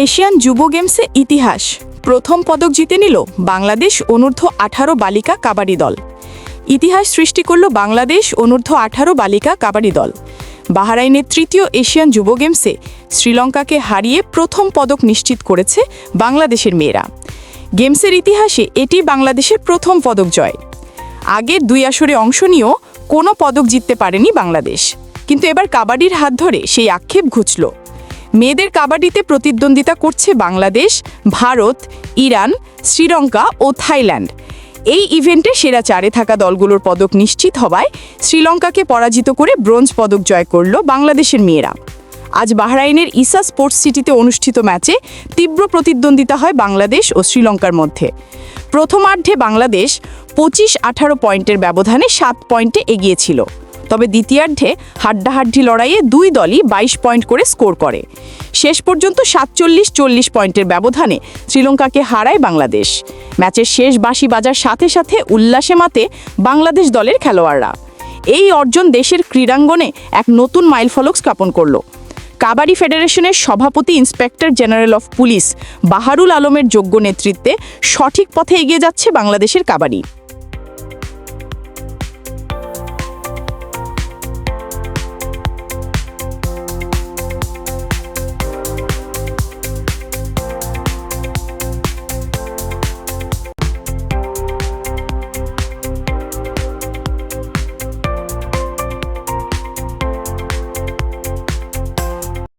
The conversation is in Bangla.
এশিয়ান যুব গেমসে ইতিহাস। প্রথম পদক জিতে নিল বাংলাদেশ অনূর্ধ্ব আঠারো বালিকা কাবাডি দল। ইতিহাস সৃষ্টি করল বাংলাদেশ অনূর্ধ্ব আঠারো বালিকা কাবাডি দল। বাহারাইনের তৃতীয় এশিয়ান যুব গেমসে শ্রীলঙ্কাকে হারিয়ে প্রথম পদক নিশ্চিত করেছে বাংলাদেশের মেয়েরা। গেমসের ইতিহাসে এটি বাংলাদেশের প্রথম পদক জয়। আগের দুই আসরে অংশ নিয়েও কোনো পদক জিততে পারেনি বাংলাদেশ। কিন্তু এবার কাবাডির হাত ধরে সেই আক্ষেপ ঘুচল। মেয়েদের কাবাডিতে প্রতিদ্বন্দ্বিতা করছে বাংলাদেশ, ভারত, ইরান, শ্রীলঙ্কা ও থাইল্যান্ড। এই ইভেন্টে সেরা চারে থাকা দলগুলোর পদক নিশ্চিত হওয়ায় শ্রীলঙ্কাকে পরাজিত করে ব্রোঞ্জ পদক জয় করল বাংলাদেশের মেয়েরা। আজ বাহরাইনের ইসা স্পোর্টস সিটিতে অনুষ্ঠিত ম্যাচে তীব্র প্রতিদ্বন্দ্বিতা হয় বাংলাদেশ ও শ্রীলঙ্কার মধ্যে। প্রথমার্ধে বাংলাদেশ পঁচিশ আঠারো পয়েন্টের ব্যবধানে সাত পয়েন্টে এগিয়ে ছিল তবে দ্বিতীয়ার্ধে হাড্ডাহাড্ডি লড়াইয়ে দুই দলই বাইশ পয়েন্ট করে স্কোর করে। শেষ পর্যন্ত সাতচল্লিশ চল্লিশ পয়েন্টের ব্যবধানে শ্রীলঙ্কাকে হারায় বাংলাদেশ। ম্যাচের শেষ বাঁশি বাজার সাথে সাথে উল্লাসে মাতে বাংলাদেশ দলের খেলোয়াড়রা। এই অর্জন দেশের ক্রীড়াঙ্গনে এক নতুন মাইলফলক স্থাপন করল। কাবাডি ফেডারেশনের সভাপতি inspector general of police Baharul আলমের যোগ্য নেতৃত্বে সঠিক পথে এগিয়ে যাচ্ছে বাংলাদেশের কাবাডি।